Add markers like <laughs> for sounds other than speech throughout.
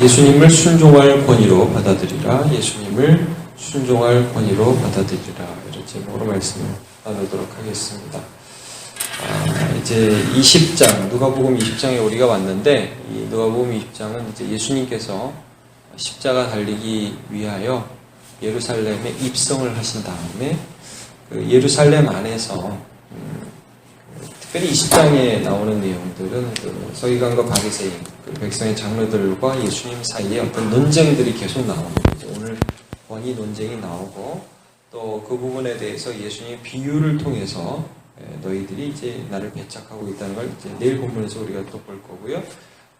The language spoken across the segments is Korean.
예수님을 순종할 권위로 받아들이라. 예수님을 순종할 권위로 받아들이라. 이런 제목으로 말씀을 나누도록 하겠습니다. 아, 이제 20장, 누가복음 20장에 우리가 왔는데, 이 누가복음 20장은 이제 예수님께서 십자가 달리기 위하여 예루살렘에 입성을 하신 다음에 그 예루살렘 안에서 음, 특별히 20장에 나오는 내용들은 그 서기관과 바리새인, 그 백성의 장로들과 예수님 사이에 어떤 논쟁들이 계속 나옵니다. 오늘 원이 논쟁이 나오고 또 그 부분에 대해서 예수님의 비유를 통해서 너희들이 이제 나를 배척하고 있다는 걸 이제 내일 본문에서 우리가 또 볼 거고요.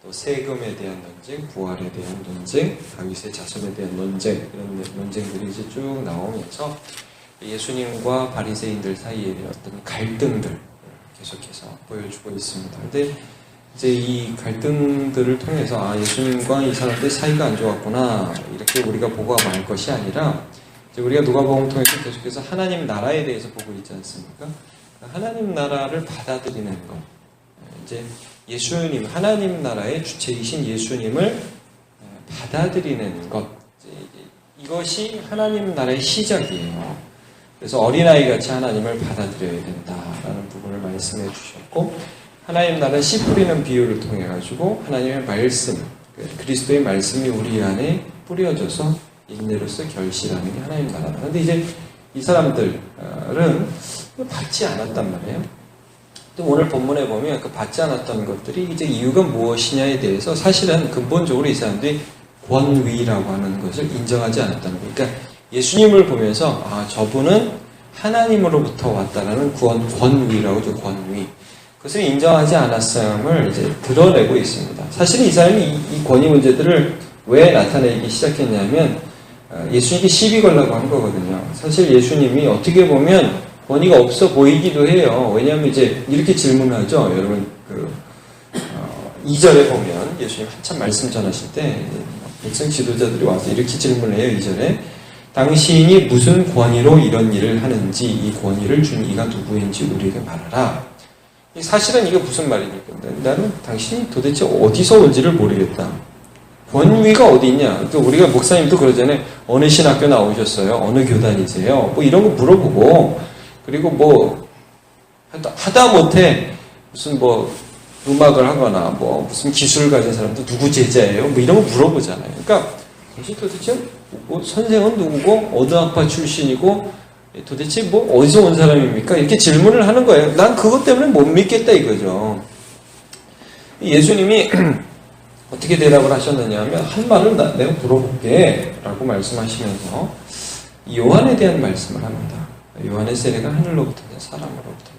또 세금에 대한 논쟁, 부활에 대한 논쟁, 다윗의 자손에 대한 논쟁 이런 논쟁들이 이제 쭉 나오면서 예수님과 바리새인들 사이의 어떤 갈등들 계속해서 보여주고 있습니다. 근데 이제 이 갈등들을 통해서 아 예수님과 이 사람들 사이가 안 좋았구나 이렇게 우리가 보고 말 것이 아니라 이제 우리가 누가복음 통해서 계속해서 하나님 나라에 대해서 보고 있지 않습니까? 하나님 나라를 받아들이는 것 이제 예수님 하나님 나라의 주체이신 예수님을 받아들이는 것 이것이 하나님 나라의 시작이에요. 그래서 어린아이 같이 하나님을 받아들여야 된다라는 부분을 말씀해 주셨고 하나님 나라 씨 뿌리는 비유를 통해 가지고 하나님의 말씀 그 그리스도의 말씀이 우리 안에 뿌려져서 인내로서 결실하는 게 하나님 나라다. 그런데 이제 이 사람들은 받지 않았단 말이에요. 또 오늘 본문에 보면 그 받지 않았던 것들이 이제 이유가 무엇이냐에 대해서 사실은 근본적으로 이 사람들이 권위라고 하는 것을 인정하지 않았다는 거예요. 그러니까 예수님을 보면서 아 저분은 하나님으로부터 왔다라는 권, 권위라고 죠 권위. 그것을 인정하지 않았음을 이제 드러내고 있습니다. 사실 이 사람이 이, 이 권위 문제들을 왜 나타내기 시작했냐면 예수님께 시비 걸라고 한 거거든요. 사실 예수님이 어떻게 보면 권위가 없어 보이기도 해요. 왜냐하면 이제 이렇게 질문하죠. 여러분 그 어, 2절에 보면 예수님 한참 말씀 전하실 때 백성 지도자들이 와서 이렇게 질문을 해요. 2절에 당신이 무슨 권위로 이런 일을 하는지 이 권위를 준 이가 누구인지 우리에게 말하라. 사실은 이게 무슨 말입니까? 나는 당신이 도대체 어디서 온지를 모르겠다. 권위가 어디 있냐? 또 우리가 목사님도 그러잖아요. 어느 신학교 나오셨어요? 어느 교단이세요? 뭐 이런 거 물어보고 그리고 뭐 하다 못해 무슨 뭐 음악을 하거나 뭐 무슨 기술을 가진 사람도 누구 제자예요? 뭐 이런 거 물어보잖아요. 그러니까 당신 도대체 뭐 선생은 누구고 어느 학파 출신이고 도대체 뭐 어디서 온 사람입니까? 이렇게 질문을 하는 거예요. 난 그것 때문에 못 믿겠다 이거죠. 예수님이 <clears throat> 어떻게 대답을 하셨느냐 하면 한 말을 내가 물어볼게 라고 말씀하시면서 요한에 대한 말씀을 합니다. 요한의 세례가 하늘로부터냐 사람으로부터냐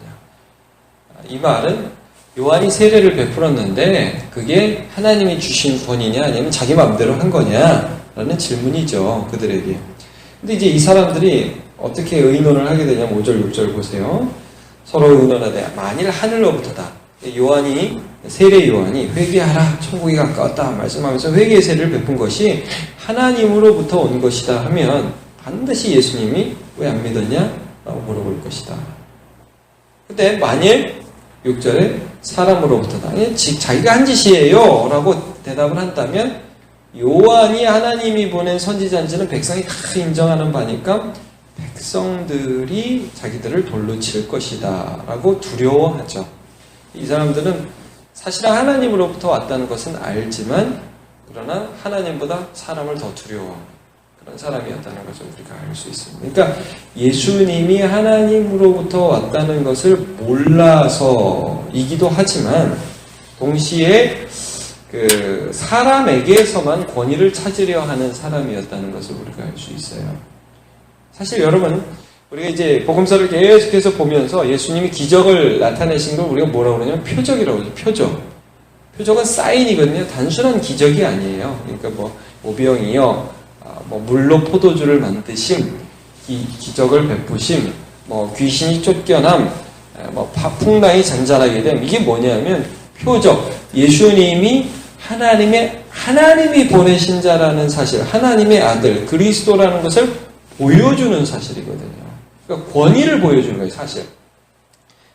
이 말은 요한이 세례를 베풀었는데 그게 하나님이 주신 권이냐 아니면 자기 마음대로 한 거냐 라는 질문이죠 그들에게 근데 이제 이 사람들이 어떻게 의논을 하게 되냐면 5절 6절 보세요 서로 의논하되 만일 하늘로부터다 요한이 세례 요한이 회개하라 천국이 가까웠다 말씀하면서 회개의 세례를 베푼 것이 하나님으로부터 온 것이다 하면 반드시 예수님이 왜 안 믿었냐? 라고 물어볼 것이다. 근데 만일 6절에 사람으로부터다. 자기가 한 짓이에요. 라고 대답을 한다면 요한이 하나님이 보낸 선지자인지는 백성이 다 인정하는 바니까 백성들이 자기들을 돌로 칠 것이다. 라고 두려워하죠. 이 사람들은 사실은 하나님으로부터 왔다는 것은 알지만 그러나 하나님보다 사람을 더 두려워합니다. 그런 사람이었다는 것을 우리가 알 수 있습니다. 그러니까 예수님이 하나님으로부터 왔다는 것을 몰라서이기도 하지만 동시에 그 사람에게서만 권위를 찾으려 하는 사람이었다는 것을 우리가 알 수 있어요. 사실 여러분 우리가 이제 복음서를 계속해서 보면서 예수님이 기적을 나타내신 걸 우리가 뭐라고 그러냐면 표적이라고 하죠. 표적. 표적은 사인이거든요. 단순한 기적이 아니에요. 그러니까 뭐 오병이요, 아, 뭐 물로 포도주를 만드심, 기, 기적을 베푸심, 뭐 귀신이 쫓겨남, 뭐 풍랑이 잔잔하게 됨 이게 뭐냐면 표적. 예수님이 하나님의 하나님이 보내신 자라는 사실, 하나님의 아들 그리스도라는 것을 보여주는 사실이거든요. 그러니까 권위를 보여주는 거예요, 사실.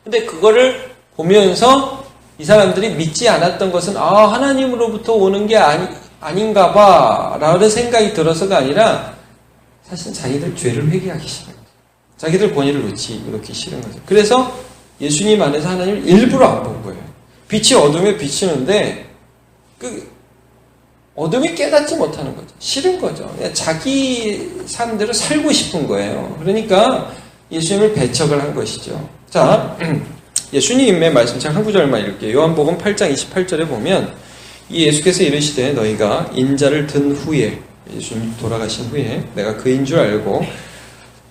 근데 그거를 보면서 이 사람들이 믿지 않았던 것은 아 하나님으로부터 오는 게 아니 아닌가 봐 라는 생각이 들어서가 아니라 사실 자기들 죄를 회개하기 싫은 거죠. 자기들 권위를 놓지 놓기 싫은 거죠. 그래서 예수님 안에서 하나님을 일부러 안 본 거예요. 빛이 어둠에 비치는데 그 어둠이 깨닫지 못하는 거죠. 싫은 거죠. 자기 삶대로 살고 싶은 거예요. 그러니까 예수님을 배척을 한 것이죠. 자, <clears throat> 예수님의 말씀 제가 한 구절만 읽을게요. 요한복음 8장 28절에 보면 이 예수께서 이르시되 너희가 인자를 든 후에 예수님 돌아가신 후에 내가 그인 줄 알고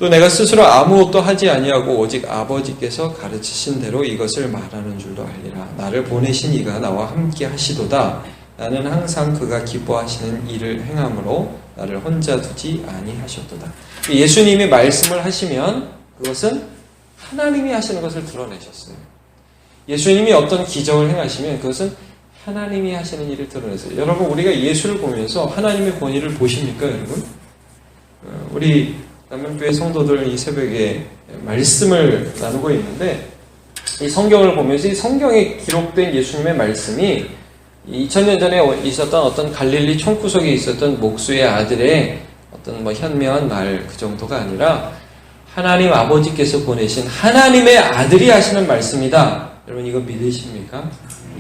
또 내가 스스로 아무것도 하지 아니하고 오직 아버지께서 가르치신 대로 이것을 말하는 줄도 알리라. 나를 보내신 이가 나와 함께 하시도다. 나는 항상 그가 기뻐하시는 일을 행함으로 나를 혼자 두지 아니하셨도다. 예수님이 말씀을 하시면 그것은 하나님이 하시는 것을 드러내셨어요. 예수님이 어떤 기적을 행하시면 그것은 하나님이 하시는 일을 드러내세요. 여러분 우리가 예수를 보면서 하나님의 권위를 보십니까, 여러분? 어, 우리 남명교회 성도들 이 새벽에 말씀을 나누고 있는데 이 성경을 보면서 이 성경에 기록된 예수님의 말씀이 2000년 전에 있었던 어떤 갈릴리 총구석에 있었던 목수의 아들의 어떤 뭐 현명한 말 그 정도가 아니라 하나님 아버지께서 보내신 하나님의 아들이 하시는 말씀이다. 여러분 이거 믿으십니까?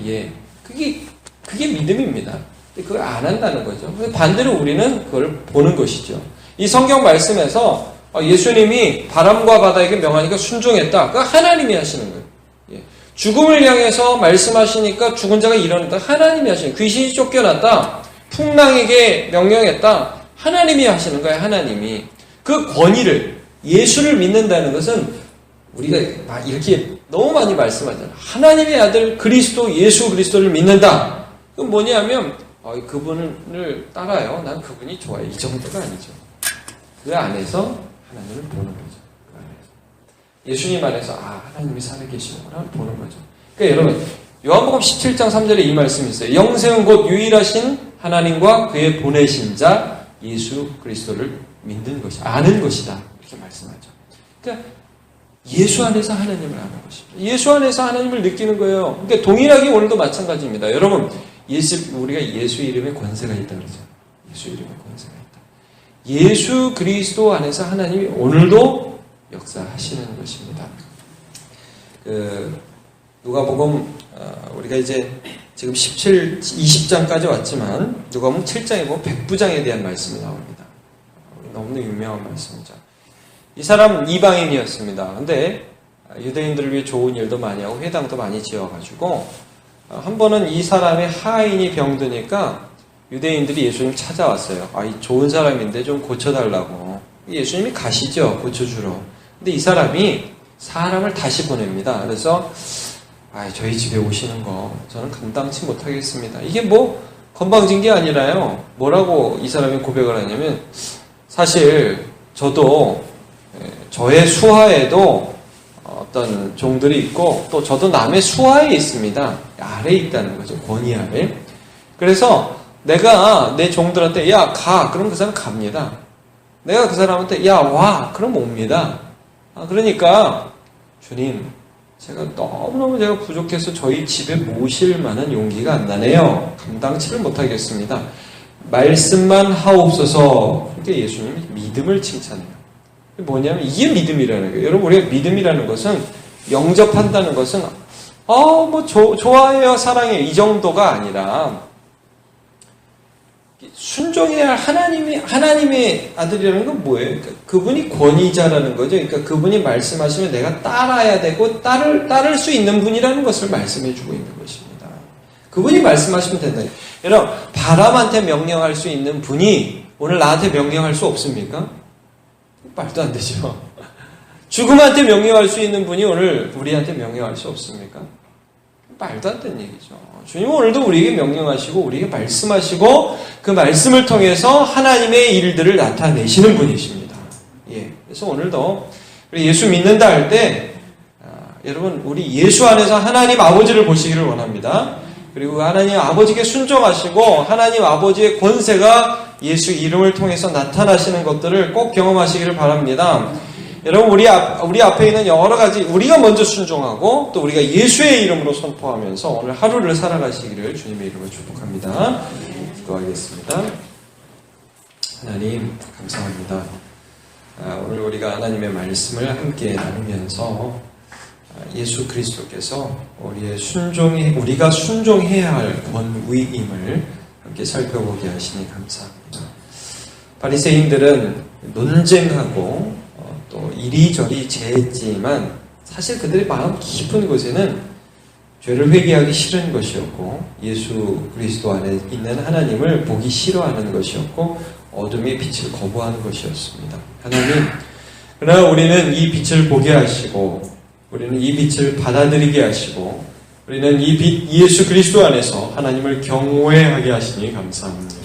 예. 그게 그게 믿음입니다. 그걸 안 한다는 거죠. 반대로 우리는 그걸 보는 것이죠. 이 성경 말씀에서 예수님이 바람과 바다에게 명하니까 순종했다. 그 하나님이 하시는 거예요. 예. 죽음을 향해서 말씀하시니까 죽은 자가 일어났다. 하나님이 하시는 거예요. 귀신이 쫓겨났다. 풍랑에게 명령했다. 하나님이 하시는 거예요. 하나님이. 그 권위를 예수를 믿는다는 것은 우리가 이렇게 너무 많이 말씀하잖아요. 하나님의 아들 그리스도 예수 그리스도를 믿는다. 그건 뭐냐면 어, 그분을 따라요. 난 그분이 좋아요. 이 정도가 아니죠. 그 안에서 하나님을 보는 거죠. 그 안에서. 예수님 안에서 아 하나님이 살아계시는구나 보는 거죠. 그러니까 여러분 요한복음 17장 3절에 이 말씀이 있어요. 영생은 곧 유일하신 하나님과 그의 보내신 자 예수 그리스도를 믿는 것이 아는 것이다. 이렇게 말씀하죠. 그러니까 예수 안에서 하나님을 아는 것입니다. 예수 안에서 하나님을 느끼는 거예요. 그러니까 동일하게 오늘도 마찬가지입니다. 여러분, 예수, 우리가 예수 이름에 권세가 있다 그러죠. 예수 이름에 권세가. 예수 그리스도 안에서 하나님이 오늘도 역사하시는 것입니다. 그, 누가복음, 어, 우리가 이제 지금 17, 20장까지 왔지만, 누가복음 7장에 보면 백부장에 대한 말씀이 나옵니다. 너무나 유명한 말씀이죠. 이 사람 이방인이었습니다. 근데 유대인들을 위해 좋은 일도 많이 하고 회당도 많이 지어가지고 한 번은 이 사람의 하인이 병드니까 유대인들이 예수님 찾아왔어요. 아, 이 좋은 사람인데 좀 고쳐달라고. 예수님이 가시죠. 고쳐주러. 근데 이 사람이 사람을 다시 보냅니다. 그래서 아, 저희 집에 오시는 거 저는 감당치 못하겠습니다. 이게 뭐 건방진 게 아니라요. 뭐라고 이 사람이 고백을 하냐면 사실 저도 저의 수하에도 어떤 종들이 있고 또 저도 남의 수하에 있습니다. 아래에 있다는 거죠. 권위 아래. 그래서 내가 내 종들한테 야 가. 그럼 그 사람 갑니다. 내가 그 사람한테 야 와. 그럼 옵니다. 아, 그러니까 주님 제가 너무너무 제가 부족해서 저희 집에 모실 만한 용기가 안 나네요. 감당치를 못하겠습니다. 말씀만 하옵소서. 그러니까 예수님이 믿음을 칭찬해요. 뭐냐면 이게 믿음이라는 거예요. 여러분 우리가 믿음이라는 것은 영접한다는 것은 어뭐 좋아해요 사랑해요 이 정도가 아니라 순종해야 할 하나님이 하나님의 아들이라는 건 뭐예요? 그러니까 그분이 권위자라는 거죠. 그러니까 그분이 말씀하시면 내가 따라야 되고 따를 따를 수 있는 분이라는 것을 말씀해 주고 있는 것입니다. 그분이 말씀하시면 된다. 여러분 바람한테 명령할 수 있는 분이 오늘 나한테 명령할 수 없습니까? 말도 안 되죠. <laughs> 죽음한테 명령할 수 있는 분이 오늘 우리한테 명령할 수 없습니까? 말도 안 되는 얘기죠. 주님은 오늘도 우리에게 명령하시고 우리에게 말씀하시고 그 말씀을 통해서 하나님의 일들을 나타내시는 분이십니다. 예. 그래서 오늘도 예수 믿는다 할때 아, 여러분 우리 예수 안에서 하나님 아버지를 보시기를 원합니다. 그리고 하나님 아버지께 순종하시고 하나님 아버지의 권세가 예수 이름을 통해서 나타나시는 것들을 꼭 경험하시기를 바랍니다. 여러분 우리 앞 우리 앞에 있는 여러 가지 우리가 먼저 순종하고 또 우리가 예수의 이름으로 선포하면서 오늘 하루를 살아가시기를 주님의 이름으로 축복합니다. 기도하겠습니다. 하나님, 감사합니다. 아, 오늘 우리가 하나님의 말씀을 함께 나누면서 아, 예수 그리스도께서 우리의 순종이 우리가 순종해야 할 권위임을 함께 살펴보게 하시니 감사합니다. 바리새인들은 논쟁하고 이리저리 재했지만 사실 그들의 마음 깊은 곳에는 죄를 회개하기 싫은 것이었고 예수 그리스도 안에 있는 하나님을 보기 싫어하는 것이었고 어둠의 빛을 거부하는 것이었습니다. 하나님, 그러나 우리는 이 빛을 보게 하시고 우리는 이 빛을 받아들이게 하시고 우리는 이 빛 예수 그리스도 안에서 하나님을 경외하게 하시니 감사합니다.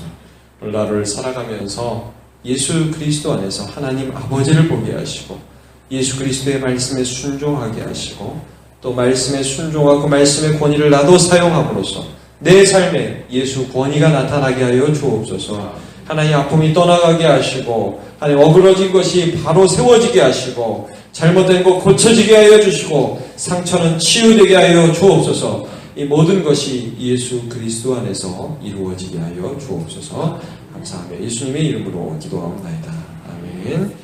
오늘 나를 살아가면서 예수 그리스도 안에서 하나님 아버지를 보게 하시고 예수 그리스도의 말씀에 순종하게 하시고 또 말씀에 순종하고 말씀의 권위를 나도 사용함으로써 내 삶에 예수 권위가 나타나게 하여 주옵소서. 하나님 아픔이 떠나가게 하시고 하나님 어그러진 것이 바로 세워지게 하시고 잘못된 것 고쳐지게 하여 주시고 상처는 치유되게 하여 주옵소서. 이 모든 것이 예수 그리스도 안에서 이루어지게 하여 주옵소서. 감사하며 예수님의 이름으로 기도하옵나이다. 아멘.